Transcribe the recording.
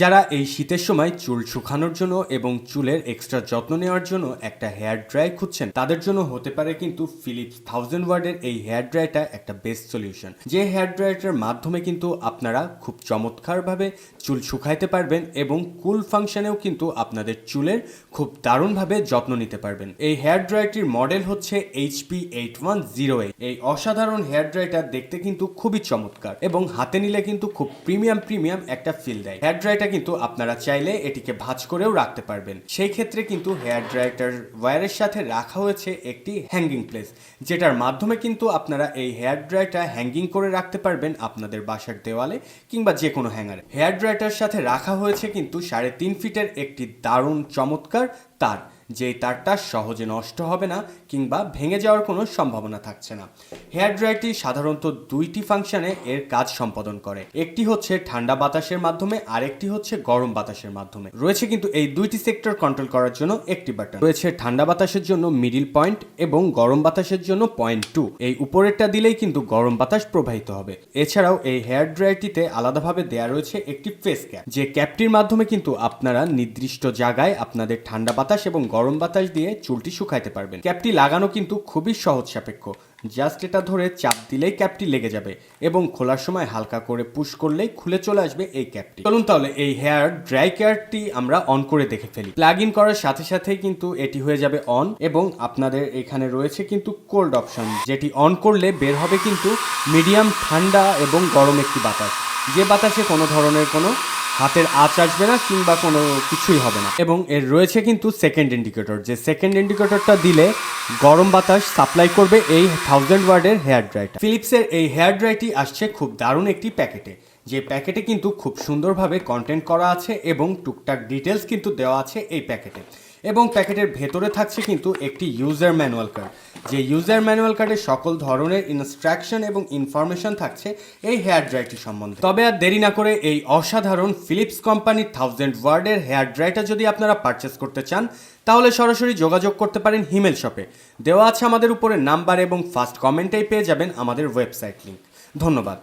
যারা এই শীতের সময় চুল শুকানোর জন্য এবং চুলের এক্সট্রা যত্ন নেওয়ার জন্য একটা হেয়ার ড্রাই খুঁজছেন, তাদের জন্য হতে পারে কিন্তু ফিলিপস থাউজেন্ড ওয়ার্ডের এই হেয়ার ড্রাইটা একটা বেস্ট সলিউশন যে হেয়ার ড্রাইটার মাধ্যমে কিন্তু আপনারা খুব চমৎকারভাবে চুল শুকাইতে পারবেন এবং কুল ফাংশনেও কিন্তু আপনাদের চুলের খুব দারুণভাবে যত্ন নিতে পারবেন। এই হেয়ার ড্রাইটির মডেল হচ্ছে HP eight one zero eight এই অসাধারণ হেয়ার ড্রাইটা দেখতে কিন্তু খুবই চমৎকার এবং হাতে নিলে কিন্তু খুব প্রিমিয়াম প্রিমিয়াম একটা ফিল দেয়। হেয়ার ড্রাইটা কিন্তু আপনারা চাইলে এটিকে ভাঁজ করেও রাখতে পারবেন। সেই ক্ষেত্রে কিন্তু হেয়ার ড্রায়ারটার ওয়্যারের সাথে রাখা হয়েছে একটি হ্যাঙ্গিং প্লেস, যেটার মাধ্যমে কিন্তু আপনারা এই হেয়ার ড্রায়ারটা হ্যাঙ্গিং করে রাখতে পারবেন আপনাদের বাসার দেওয়ালে কিংবা যে কোনো হ্যাঙ্গারে। হেয়ার ড্রায়ারটার সাথে রাখা হয়েছে কিন্তু সাড়ে তিন ফিটের একটি দারুণ চমৎকার তার। যে তারটা সহজে নষ্ট হবে না কিংবা ভেঙে যাওয়ার কোনো সম্ভাবনা থাকছে না। হেয়ার ড্রায়ারটি সাধারণত দুইটি ফাংশনে এর কাজ সম্পাদন করে। একটি হচ্ছে ঠান্ডা বাতাসের মাধ্যমে, আরেকটি হচ্ছে গরম বাতাসের মাধ্যমে। রয়েছে কিন্তু এই দুইটি সেক্টর কন্ট্রোল করার জন্য একটি বাটন রয়েছে ঠান্ডা বাতাসের জন্য মিডিল পয়েন্ট এবং গরম বাতাসের জন্য পয়েন্ট টু এই উপরেরটা দিলেই কিন্তু গরম বাতাস প্রবাহিত হবে। এছাড়াও এই হেয়ার ড্রায়ারটিতে আলাদাভাবে দেয়া রয়েছে একটি ফেস ক্যাপ যে ক্যাপটির মাধ্যমে কিন্তু আপনারা নির্দিষ্ট জায়গায় আপনাদের ঠান্ডা বাতাস এবং গরম বাতাস দিয়ে চুলটি শুকাইতে পারবেন। ক্যাপটি লাগানো কিন্তু খুবই সহজ সাপেক্ষ। জাস্ট এটা ধরে চাপ দিলেই ক্যাপটি লেগে যাবে এবং খোলার সময় হালকা করে পুশ করলেই খুলে চলে আসবে এই ক্যাপটি। চলুন তাহলে এই হেয়ার ড্রাই কেয়ারটি আমরা অন করে দেখে ফেলি। প্লাগ ইন করার সাথে সাথেই কিন্তু এটি হয়ে যাবে অন এবং আপনাদের এখানে রয়েছে কিন্তু কোল্ড অপশন, যেটি অন করলে বের হবে কিন্তু মিডিয়াম ঠান্ডা এবং গরম একটি বাতাস। যে বাতাসে কোনো ধরনের কোনো হাতের আঁচ আসবে না কিংবা কোনো কিছুই হবে না। এবং এর রয়েছে কিন্তু সেকেন্ড ইন্ডিকেটর যে সেকেন্ড ইন্ডিকেটরটা দিলে গরম বাতাস সাপ্লাই করবে এই থাউজেন্ড ওয়ার্ডের হেয়ার ড্রাইটা ফিলিপসের এই হেয়ার ড্রাইটি আসছে খুব দারুণ একটি প্যাকেটে যে প্যাকেটে কিন্তু খুব সুন্দরভাবে কন্টেন্ট করা আছে এবং টুকটাক ডিটেলস কিন্তু দেওয়া আছে এই প্যাকেটে এবং প্যাকেটের ভেতরে থাকছে কিন্তু একটি ইউজার ম্যানুয়াল কার্ড যে ইউজার ম্যানুয়াল কার্ডে সকল ধরনের ইনস্ট্রাকশন এবং ইনফরমেশন থাকছে এই হেয়ার ড্রাইটি সম্বন্ধে। তবে আর দেরি না করে এই অসাধারণ ফিলিপস কোম্পানির থাউজেন্ড ওয়ার্ডের হেয়ার ড্রাইটা যদি আপনারা পারচেস করতে চান, তাহলে সরাসরি যোগাযোগ করতে পারেন হিমেল শপে। দেওয়া আছে আমাদের উপরে নাম্বার এবং ফার্স্ট কমেন্টেই পেয়ে যাবেন আমাদের ওয়েবসাইট লিঙ্ক ধন্যবাদ।